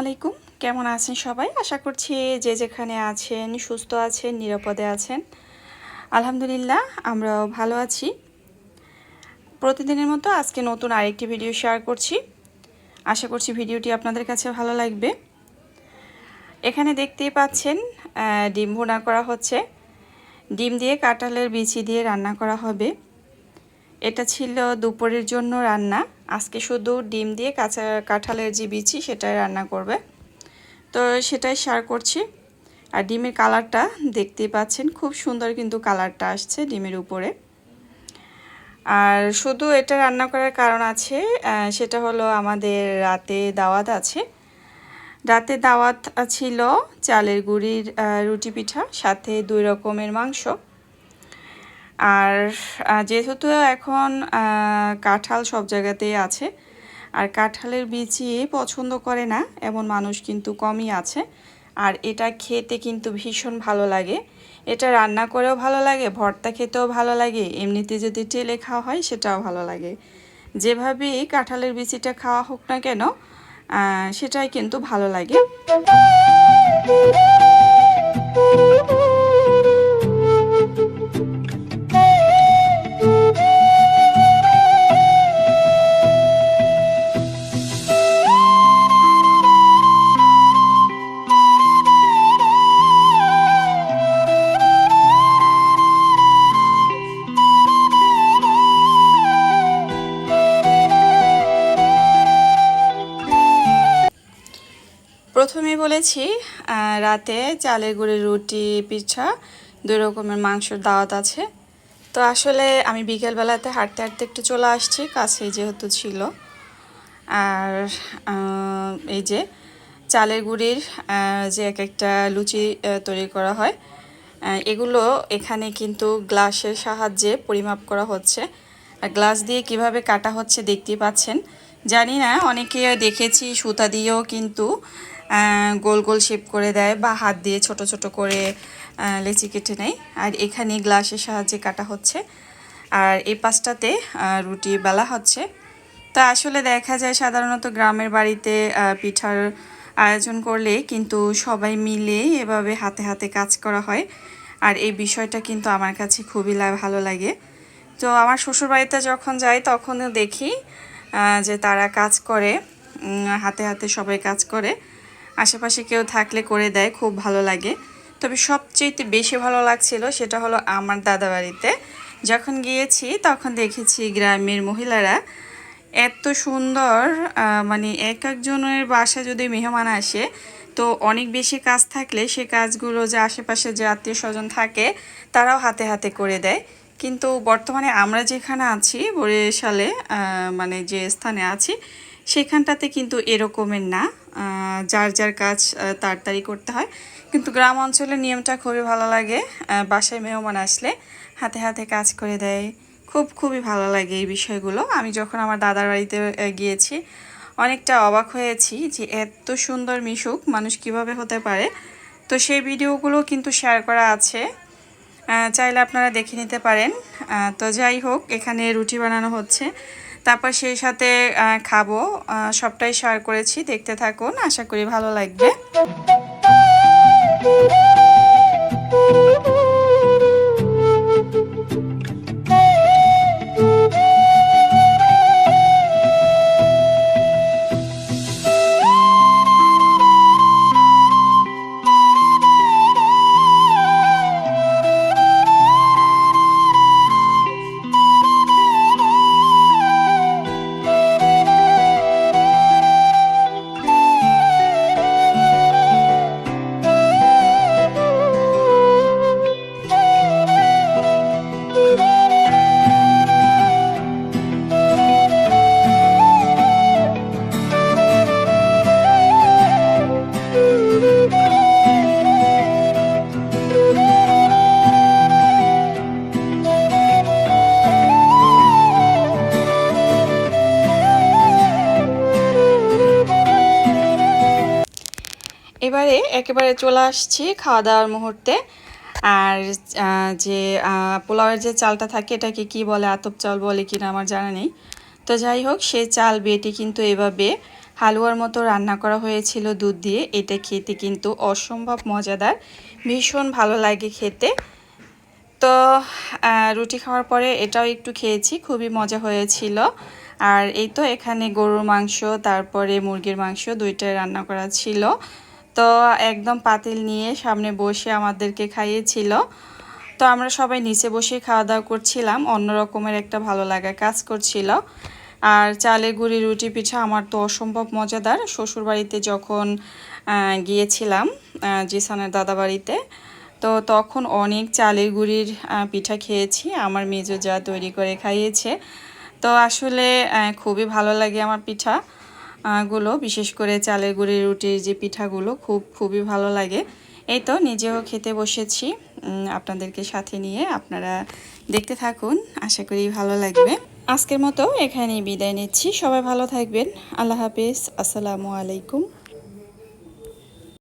আলাইকুম। কেমন আছেন সবাই? আশা করছি যে যেখানে আছেন, সুস্থ আছেন, নিরাপদে আছেন। আলহামদুলিল্লাহ, আমরাও ভালো আছি। প্রতিদিনের মতো আজকে নতুন আরেকটি ভিডিও শেয়ার করছি। আশা করছি ভিডিওটি আপনাদের কাছে ভালো লাগবে। এখানে দেখতেই পাচ্ছেন ডিম ভুনা করা হচ্ছে। ডিম দিয়ে কাঁঠালের বিচি দিয়ে রান্না করা হবে। এটা ছিল দুপুরের জন্য রান্না। আজকে শুধু ডিম দিয়ে কাঁচা কাঁঠালের যে বিচি, সেটাই রান্না করবে। তো সেটাই শেয়ার করছি। আর ডিমের কালারটা দেখতেই পাচ্ছেন, খুব সুন্দর কিন্তু কালারটা আসছে ডিমের উপরে। আর শুধু এটা রান্না করার কারণ আছে সেটা হলো আমাদের রাতে দাওয়াত আছে। রাতে দাওয়াত ছিল চালের গুড়ির রুটি পিঠা, সাথে দুই রকমের মাংস। আর যেহেতু এখন কাঁঠাল সব জায়গাতেই আছে, আর কাঁঠালের বিচি পছন্দ করে না, এমন মানুষ কিন্তু কমই আছে, আর এটা খেতে কিন্তু ভীষণ ভালো লাগে। এটা রান্না করেও ভালো লাগে, ভর্তা খেতেও ভালো লাগে, এমনিতে যদি টেলে খাওয়া হয় সেটাও ভালো লাগে। যেভাবেই কাঁঠালের বিচিটা খাওয়া হোক না কেন সেটাই কিন্তু ভালো লাগে। প্রথমে বলেছি রাতে চালের গুঁড়ের রুটি, পিঠা, দুই রকমের মাংসের দাওয়াত আছে। তো আসলে আমি বিকেলবেলাতে হাঁটতে হাঁটতে একটু চলে আসছি, কাছেই যেহেতু ছিল। আর এই যে চালের গুঁড়ির যে এক একটা লুচি তৈরি করা হয় এগুলো এখানে কিন্তু গ্লাসের সাহায্যে পরিমাপ করা হচ্ছে। আর গ্লাস দিয়ে কীভাবে কাটা হচ্ছে দেখতে পাচ্ছেন। জানি না, অনেকে দেখেছি, সুতা দিয়েও কিন্তু গোল গোল শেপ করে দেয় বা হাত দিয়ে ছোট ছোট করে লেচি কেটে নেয়। আর এখানে গ্লাসের সাহায্যে কাটা হচ্ছে। আর এই পাশটাতে রুটি বেলা হচ্ছে। তা আসলে দেখা যায় সাধারণত গ্রামের বাড়িতে পিঠার আয়োজন করলে কিন্তু সবাই মিলে এভাবে হাতে হাতে কাজ করা হয়। আর এই বিষয়টা কিন্তু আমার কাছে খুবই ভালো লাগে। তো আমার শ্বশুরবাড়িতে যখন যাই, তখনও দেখি যে তারা কাজ করে হাতে হাতে সবাই কাজ করে। আশেপাশে কেউ থাকলে করে দেয়, খুব ভালো লাগে। তবে সবচেয়ে বেশি ভালো লাগছিল সেটা হলো আমার দাদা বাড়িতে। যখন গিয়েছি তখন দেখেছি গ্রামের মহিলারা এত সুন্দর মানে এক একজনের বাসা যদি মেহমান আসে, তো অনেক বেশি কাজ থাকলে সে কাজগুলো যে আশেপাশে যে আত্মীয় স্বজন থাকে, তারাও হাতে হাতে করে দেয়। কিন্তু বর্তমানে আমরা যেখানে আছি, বরিশালে মানে যে স্থানে আছি, সেখানটাতে কিন্তু এরকমের না। যার যার কাজ তাড়াতাড়ি করতে হয়। কিন্তু গ্রাম অঞ্চলের নিয়মটা খুবই ভালো লাগে। বাসায় মেহমান আসলে হাতে হাতে কাজ করে দেয়। খুব, খুবই ভালো লাগে এই বিষয়গুলো। আমি যখন আমার দাদার বাড়িতে গিয়েছি, অনেকটা অবাক হয়েছি যে এত সুন্দর মিশুক মানুষ কীভাবে হতে পারে। তো সেই ভিডিওগুলো কিন্তু শেয়ার করা আছে। চাইলে আপনারা দেখে নিতে পারেন। তো যাই হোক, এখানে রুটি বানানো হচ্ছে। তারপর সেই সাথে খাব। সবটাই শেয়ার করেছি, দেখতে থাকুন। আশা করি ভালো লাগবে। এবারে একেবারে চলে আসছি খাওয়া দাওয়ার মুহূর্তে। আর যে পোলাওয়ের যে চালটা থাকে, এটাকে কি বলে, আতপ চাল বলে কিনা আমার জানা নেই। তো যাই হোক, সে চাল বেটে কিন্তু এভাবে হালুয়ার মতো রান্না করা হয়েছিল দুধ দিয়ে। এটা খেতে কিন্তু অসম্ভব মজাদার, ভীষণ ভালো লাগে খেতে। তো রুটি খাওয়ার পরে এটাও একটু খেয়েছি, খুবই মজা হয়েছিল। আর এই তো এখানে গরুর মাংস, তারপরে মুরগির মাংস দুইটাই রান্না করা ছিল। তো একদম পাতিল নিয়ে সামনে বসে আমাদেরকে খাইয়েছিল। তো আমরা সবাই নিচে বসে খাওয়া দাওয়া করছিলাম। অন্য রকমের একটা ভালো লাগা কাজ করছিল। আর চালের গুঁড়ি, রুটি পিঠা আমার তো অসম্ভব মজাদার। শ্বশুরবাড়িতে যখন গিয়েছিলাম জিসানের দাদা বাড়িতে তো তখন অনেক চালের গুঁড়ির পিঠা খেয়েছি। আমার মেজো যা তৈরি করে খাইয়েছে। তো আসলে খুবই ভালো লাগে আমার পিঠা। গুলো বিশেষ করে চালের গুঁড়ির রুটির যে পিঠাগুলো, খুব, খুবই ভালো লাগে। এই তো নিজেও খেতে বসেছি। আপনাদেরকে সাথে নিয়ে আপনারা দেখতে থাকুন, আশা করি ভালো লাগবে। আজকের মতো এখানেই বিদায় নিচ্ছি। সবাই ভালো থাকবেন। আল্লাহ হাফিজ। আসসালামু আলাইকুম।